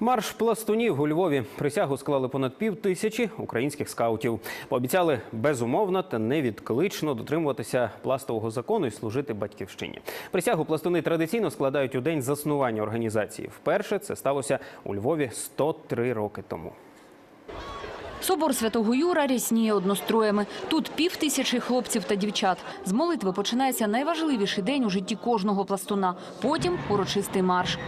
Марш пластунів у Львові присягу склали понад пів тисячі українських скаутів. Пообіцяли безумовно та невідклично дотримуватися пластового закону і служити батьківщині. Присягу пластуни традиційно складають у день заснування організації. Вперше це сталося у Львові 103 роки тому. Собор Святого Юра рясніє одностроями. Тут пів тисячі хлопців та дівчат. З молитви починається найважливіший день у житті кожного пластуна. Потім урочистий марш.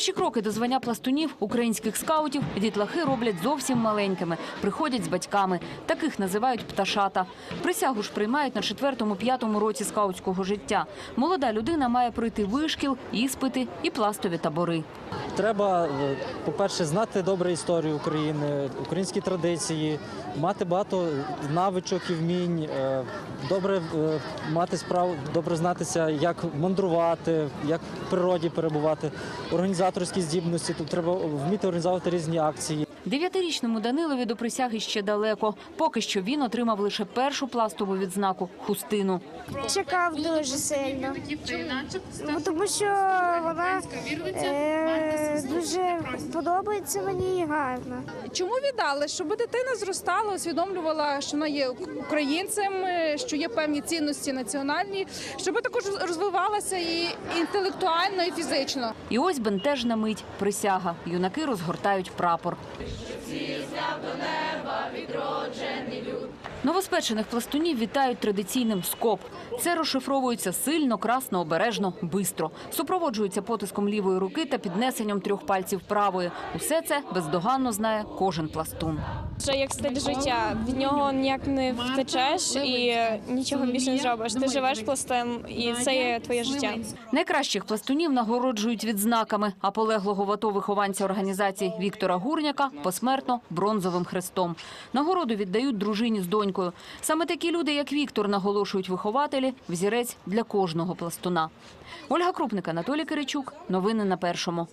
Перші кроки до звання пластунів українських скаутів дітлахи роблять зовсім маленькими. Приходять з батьками. Таких називають пташата. Присягу ж приймають на четвертому-п'ятому році скаутського життя. Молода людина має пройти вишкіл, іспити і пластові табори. Треба, е, по-перше, знати добре історію України, українські традиції, мати багато навичок і вмінь, е, добре е, мати справу, добре знатися, як мандрувати, як в природі перебувати, організаторські здібності. Тут треба вміти організовувати різні акції. Дев'ятирічному Данилові до присяги ще далеко. Поки що він отримав лише першу пластову відзнаку хустину. Чекав дуже сильно. Тому що вона е, подобається мені і гарна. Чому віддали? Щоб дитина зростала, усвідомлювала, що вона є українцем, е, що є певні цінності національні, щоб також розвивалася і інтелектуально, і фізично. І ось бентежна мить присяга. Юнаки розгортають прапор. Новоспечених пластунів вітають традиційним скоп. Це розшифровується сильно, красно, обережно, бистро. Супроводжується потиском лівої руки та піднесенням трьох пальців правої. Усе це бездоганно знає кожен пластун. Це як стиль життя. Від нього ніяк не втечеш і нічого більше не зробиш. Ти живеш пластом, і це є твоє життя. Найкращих пластунів нагороджують відзнаками, а полеглого в АТО вихованця організації Віктора Гурняка посмертно бронзовим хрестом. Нагороду віддають дружині з донькою. Саме такі люди, як Віктор, наголошують вихователі, взірець для кожного пластуна. Ольга Крупник, Анатолій Киричук. Новини на першому.